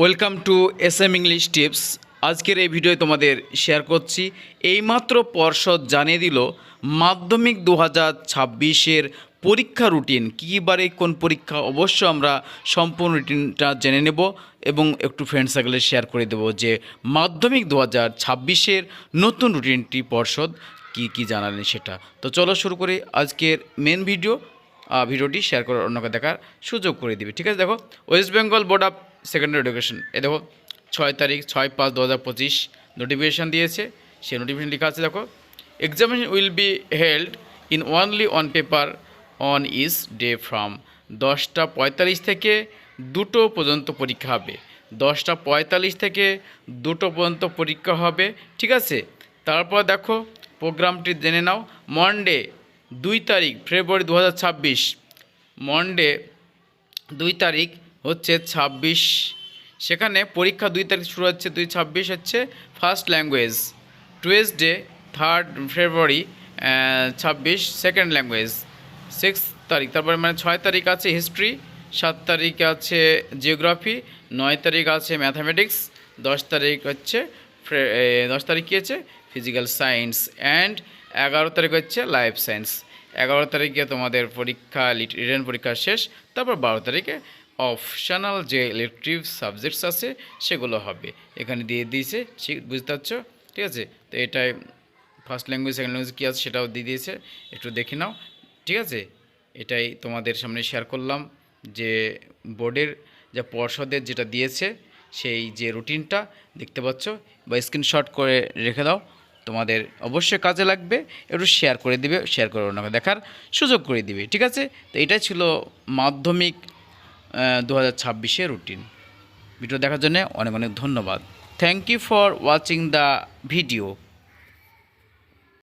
Welcome to S M English tips. আজকের এই video তোমাদের শেয়ার করছি। এইমাত্র পর্ষদ জানিয়ে দিল, মাধ্যমিক দু হাজার ছাব্বিশের পরীক্ষা রুটিন কী বারে কোন পরীক্ষা, অবশ্য আমরা সম্পূর্ণ রুটিনটা জেনে নেব এবং একটু ফ্রেন্ড সার্কেলে শেয়ার করে দেবো যে মাধ্যমিক দু হাজার ছাব্বিশের নতুন রুটিনটি পর্ষদ কী কী জানালেন সেটা। তো চলো শুরু করি আজকের মেন ভিডিও ভিডিওটি শেয়ার করে অন্যকে দেখার সুযোগ করে দিবে। ঠিক আছে, দেখো West Bengal board of secondary education এ দেখো, ছয় তারিখ, ছয় পাঁচ দু হাজার পঁচিশ নোটিফিকেশান দিয়েছে। সেই নোটিফিকেশন লেখা আছে, দেখো examination will be held in only on paper on this day from দশটা পঁয়তাল্লিশ থেকে দুটো পর্যন্ত পরীক্ষা হবে। দশটা পঁয়তাল্লিশ থেকে দুটো পর্যন্ত পরীক্ষা হবে, ঠিক আছে? তারপর দেখো প্রোগ্রামটি জেনে নাও। মন্ডে দুই তারিখ, ফেব্রুয়ারি দু হাজার ছাব্বিশ। মন্ডে দুই তারিখ হচ্ছে ছাব্বিশ। সেখানে পরীক্ষা দুই তারিখ শুরু হচ্ছে, দুই ছাব্বিশ হচ্ছে first language Tuesday third February ছাব্বিশ সেকেন্ড ল্যাঙ্গুয়েজ সিক্স তারিখ, তারপরে মানে ছয় তারিখ আছে হিস্ট্রি সাত তারিখ আছে জিওগ্রাফি নয় তারিখ আছে ম্যাথামেটিক্স দশ তারিখ হচ্ছে দশ তারিখ কী আছে? ফিজিক্যাল সায়েন্স অ্যান্ড এগারো তারিখ হচ্ছে লাইফ সায়েন্স এগারো তারিখে তোমাদের পরীক্ষা রিটেন পরীক্ষা শেষ, তারপর বারো তারিখে অপশনাল যে ইলেকট্রিভ সাবজেক্টস আছে, সেগুলো হবে। এখানে দিয়ে দিয়েছে, ঠিক, বুঝতে পারছ? ঠিক আছে? তো এটাই ফার্স্ট ল্যাঙ্গুয়েজ সেকেন্ড ল্যাঙ্গুয়েজ কী আছে সেটাও দিয়ে দিয়েছে। একটু দেখে নাও। ঠিক আছে? এটাই তোমাদের সামনে শেয়ার করলাম যে বোর্ডের যা পর্ষদের যেটা দিয়েছে, সেই যে রুটিনটা দেখতে পাচ্ছ? বা স্ক্রিনশট করে রেখে দাও। তোমাদের অবশ্যই কাজে লাগবে, একটু শেয়ার করে দিবে শেয়ার করে ওনাকে দেখার সুযোগ করে দিবে, ঠিক আছে? তো এটাই ছিল মাধ্যমিক দু হাজার ছাব্বিশের রুটিন ভিডিও দেখার জন্য অনেক অনেক ধন্যবাদ। Thank you for watching the video